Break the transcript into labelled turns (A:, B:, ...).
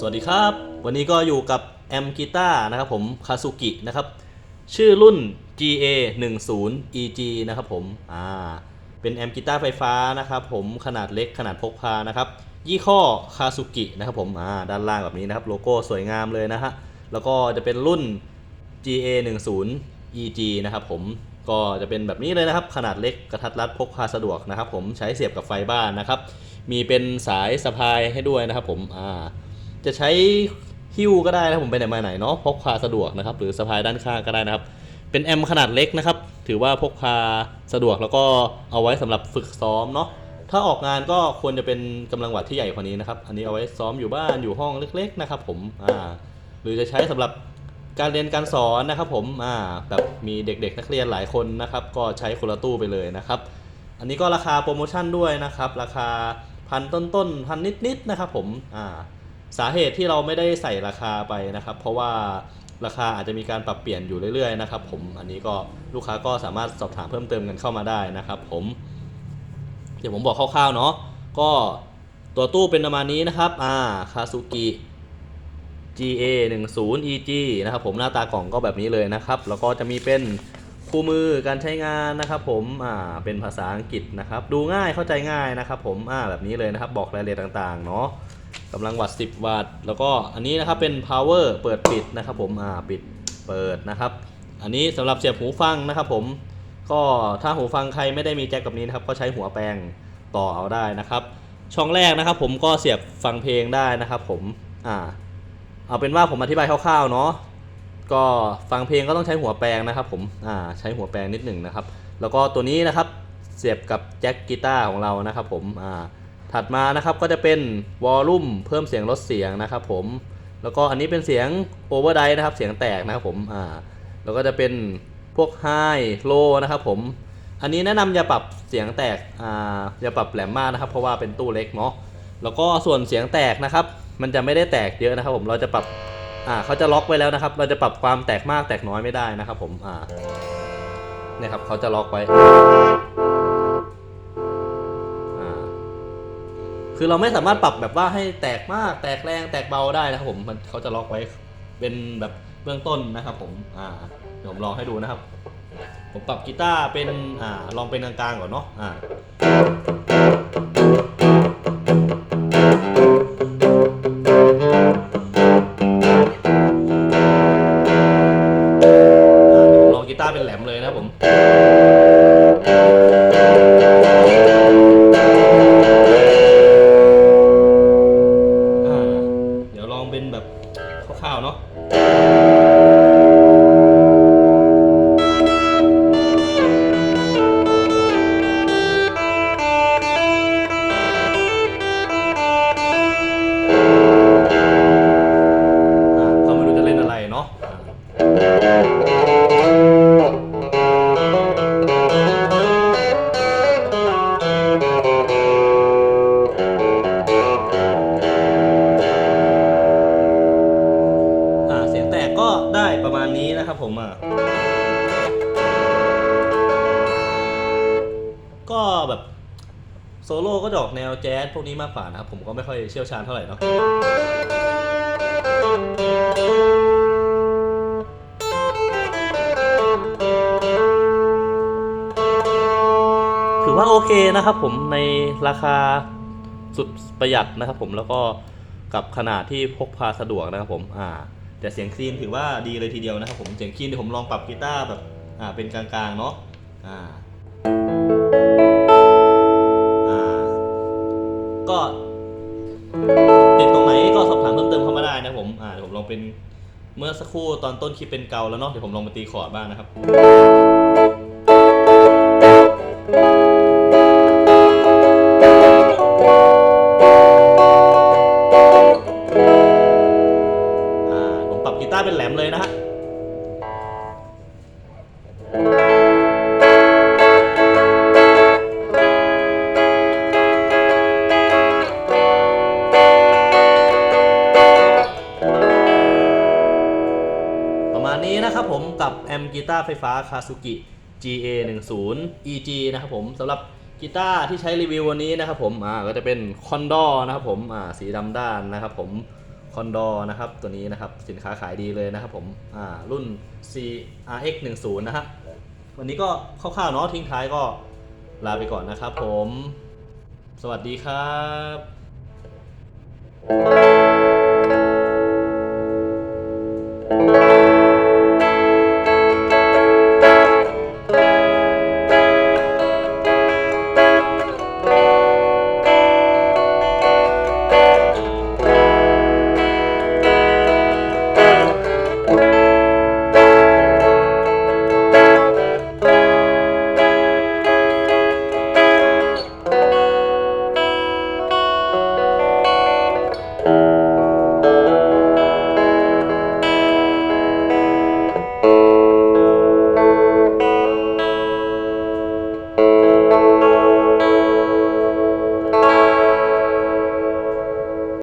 A: สวัสดีครับ วันนี้ก็อยู่กับแอมกีตาร์นะครับผมคาซุกินะครับ ชื่อรุ่น GA 1 0 EG นะครับผมอ่าเป็นแอมกีตาร์ไฟฟ้านะครับผมขนาดเล็กขนาดพกพานะครับยี่ห้อคาซุกินะครับผมอ่าด้านล่างแบบนี้นะครับโลโก้สวยงามเลยนะฮะแล้วก็จะเป็นรุ่น GA 1 0 EG นะครับผมก็จะเป็นแบบนี้เลยนะครับ ขนาดเล็กกระทัดรัดพกพาสะดวกนะครับผมใช้เสียบกับไฟบ้านนะครับ มีเป็นสายสะพายให้ด้วยนะครับผมอ่า จะใช้หิ้วก็ได้นะผมไปไหนมาไหนเนาะพกพาสะดวกนะครับหรือสะพายด้านข้างก็ได้นะครับ เป็นแอมขนาดเล็กนะครับ ถือว่าพกพาสะดวกแล้วก็เอาไว้สำหรับฝึกซ้อมเนาะถ้าออกงานก็ควรจะเป็นกำลังวัดที่ใหญ่กว่านี้นะครับ อันนี้เอาไว้ซ้อมอยู่บ้านอยู่ห้องเล็ก ๆ นะครับ ผมอ่าหรือจะใช้สำหรับการเรียนการสอนนะครับ ผมอ่าแบบมีเด็กๆ นักเรียนหลายคนนะครับ ก็ใช้คนละตู้ไปเลยนะครับ อันนี้ก็ราคาโปรโมชั่นด้วยนะครับ ราคาพันต้นๆพันนิดๆนะครับ ผมอ่า สาเหตุที่เราไม่ได้ใส่ราคาไปนะครับ เพราะว่าราคาอาจจะมีการปรับเปลี่ยนอยู่เรื่อยๆนะครับ ผมอันนี้ก็ลูกค้าก็สามารถสอบถามเพิ่มเติมกันเข้ามาได้นะครับ ผม เดี๋ยวผมบอกคร่าวๆเนาะก็ตัวตู้เป็นประมาณนี้นะครับอ่าคาซูกิ GA 1 0 EG นะครับผมหน้าตากล่องก็แบบนี้เลยนะครับ แล้วก็จะมีเป็นคู่มือการใช้งานนะครับ ผมอ่าเป็นภาษาอังกฤษนะครับ ดูง่ายเข้าใจง่ายนะครับ ผมอ่าแบบนี้เลยนะครับ บอกรายละเอียดต่างๆเนาะ กำลังวัตต์10 วัตต์ แล้วก็อันนี้นะครับเป็น power เปิดปิดนะครับผมอ่าปิดเปิดนะครับ อันนี้สำหรับเสียบหูฟังนะครับผมก็ถ้าหูฟังใครไม่ได้มีแจ็คแบบนี้นะครับก็ใช้หัวแปลงต่อเอาได้นะครับ ช่องแรกนะครับ ผมก็เสียบฟังเพลงได้นะครับ ผมอ่าเอาเป็นว่าผมอธิบายคร่าวๆเนาะก็ฟังเพลงก็ต้องใช้หัวแปลงนะครับผมอ่าใช้หัวแปลงนิดหนึ่งนะครับ แล้วก็ตัวนี้นะครับเสียบกับแจ็คกีตาร์ของเรานะครับ ผมอ่า ถัดมานะครับก็จะเป็นวอลลุ่มเพิ่มเสียงลดเสียงนะครับผมแล้วก็อันนี้เป็นเสียงโอเวอร์ไดนะครับเสียงแตกนะครับผมอ่าแล้วก็จะเป็นพวกไฮโลนะครับผมอันนี้แนะนำอย่าปรับเสียงแตกอ่าอย่าปรับแหลมมากนะครับ เพราะว่าเป็นตู้เล็กเนาะแล้วก็ส่วนเสียงแตกนะครับ มันจะไม่ได้แตกเยอะนะครับ ผมเราจะปรับอ่าเขาจะล็อกไว้แล้วนะครับ เราจะปรับความแตกมากแตกน้อยไม่ได้นะครับ ผมอ่าเนี่ยครับเขาจะล็อกไว้ คือเราไม่สามารถปรับแบบว่าให้แตกมากแตกแรงแตกเบาได้นะครับผมมันเขาจะล็อกไว้เป็นแบบเบื้องต้นนะครับ ผมอ่าเดี๋ยวผมลองให้ดูนะครับ ผมปรับกีตาร์เป็นอ่าลองเป็นกลางๆก่อนเนาะอ่า นี้นะครับผมอะก็แบบโซโล่ก็จะออกแนวแจ๊สพวกนี้มากกว่านะครับผมก็ไม่ค่อยเชี่ยวชาญเท่าไหร่เนาะถือว่าโอเคนะครับผมในราคาสุดประหยัดนะครับผมแล้วก็กับขนาดที่พกพาสะดวกนะครับผมอ่า แต่เสียงคลีนถือว่าดีเลยทีเดียวนะครับผมเสียงคลีนเดี๋ยวผมลองปรับกีตาร์แบบอ่าเป็นกลางๆเนาะอ่าอ่าก็ติดตรงไหนก็สอบถามเพิ่มเติมเข้ามาได้นะครับผมอ่าเดี๋ยวผมลองเป็นเมื่อสักครู่ตอนต้นคลิปเป็นเกาแล้วเนาะเดี๋ยวผมลองมาตีคอร์ดบ้างนะครับันนี้นะครับผมกับแอมกีตาร์ไฟฟ้าคาสุกิ GA 1 0 EG นะครับผมสำหรับกีตาร์ที่ใช้รีวิววันนี้นะครับผมอ่าก็จะเป็นคอนดอนะครับผมอ่าสีดำด้านนะครับผมคอนดอนะครับตัวนี้นะครับสินค้าขายดีเลยนะครับผมอ่ารุ่น CRX 1 0นะฮะวันนี้ก็คร่าวๆเนาะทิ้งท้ายก็ลาไปก่อนนะครับผม สวัสดีครับ